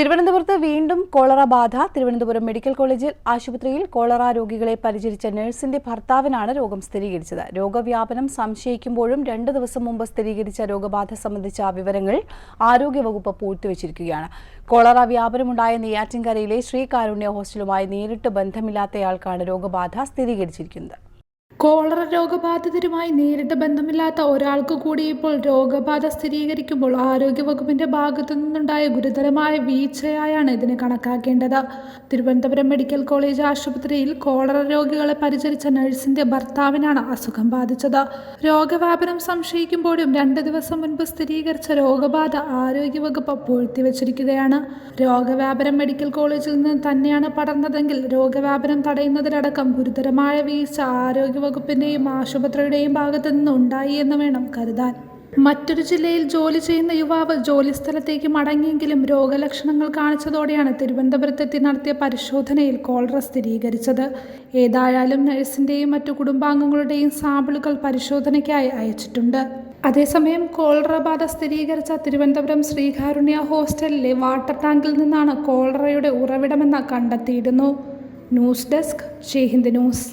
തിരുവനന്തപുരത്ത് വീണ്ടും കോളറ ബാധ. തിരുവനന്തപുരം മെഡിക്കൽ കോളേജിൽ ആശുപത്രിയിൽ കോളറ രോഗികളെ പരിചരിച്ച നഴ്സിന്റെ ഭർത്താവിനാണ് രോഗം സ്ഥിരീകരിച്ചത്. രോഗവ്യാപനം സംശയിക്കുമ്പോഴും രണ്ട് ദിവസം മുമ്പ് സ്ഥിരീകരിച്ച രോഗബാധ സംബന്ധിച്ച വിവരങ്ങൾ ആരോഗ്യവകുപ്പ് പൂഴ്ത്തിവച്ചിരിക്കുകയാണ്. കോളറ വ്യാപനമുണ്ടായ നെയ്യാറ്റിൻകരയിലെ ശ്രീകാരുണ്യ ഹോസ്റ്റലുമായി നേരിട്ട് ബന്ധമില്ലാത്തയാൾക്കാണ് രോഗബാധ സ്ഥിരീകരിച്ചിരിക്കുന്നത്. കോളറ രോഗബാധിതരുമായി നേരിട്ട് ബന്ധമില്ലാത്ത ഒരാൾക്ക് കൂടി ഇപ്പോൾ രോഗബാധ സ്ഥിരീകരിക്കുമ്പോൾ ആരോഗ്യവകുപ്പിന്റെ ഭാഗത്തു നിന്നുണ്ടായ ഗുരുതരമായ വീഴ്ചയായാണ് ഇതിനെ കണക്കാക്കേണ്ടത്. തിരുവനന്തപുരം മെഡിക്കൽ കോളേജ് ആശുപത്രിയിൽ കോളറ രോഗികളെ പരിചരിച്ച നഴ്സിന്റെ ഭർത്താവിനാണ് അസുഖം ബാധിച്ചത്. രോഗവ്യാപനം സംശയിക്കുമ്പോഴും രണ്ട് ദിവസം മുൻപ് സ്ഥിരീകരിച്ച രോഗബാധ ആരോഗ്യവകുപ്പ് പൂഴ്ത്തിവച്ചിരിക്കുകയാണ്. രോഗവ്യാപനം മെഡിക്കൽ കോളേജിൽ നിന്ന് തന്നെയാണ് പടർന്നതെങ്കിൽ രോഗവ്യാപനം തടയുന്നതിലടക്കം ഗുരുതരമായ വീഴ്ച ആരോഗ്യവകുപ്പിന്റെയും ആശുപത്രിയുടെയും ഭാഗത്തു നിന്ന് ഉണ്ടായി എന്ന് വേണം കരുതാൻ. മറ്റൊരു ജില്ലയിൽ ജോലി ചെയ്യുന്ന യുവാവ് ജോലിസ്ഥലത്തേക്ക് മടങ്ങിയെങ്കിലും രോഗലക്ഷണങ്ങൾ കാണിച്ചതോടെയാണ് തിരുവനന്തപുരത്തെത്തി നടത്തിയ പരിശോധനയിൽ കോളറ സ്ഥിരീകരിച്ചത്. ഏതായാലും നഴ്സിന്റെയും മറ്റു കുടുംബാംഗങ്ങളുടെയും സാമ്പിളുകൾ പരിശോധനയ്ക്കായി അയച്ചിട്ടുണ്ട്. അതേസമയം കോളറ ബാധ സ്ഥിരീകരിച്ച തിരുവനന്തപുരം ശ്രീകാരുണ്യ ഹോസ്റ്റലിലെ വാട്ടർ ടാങ്കിൽ നിന്നാണ് കോളറയുടെ ഉറവിടമെന്ന് കണ്ടെത്തിയിരുന്നു. News desk Shehind news.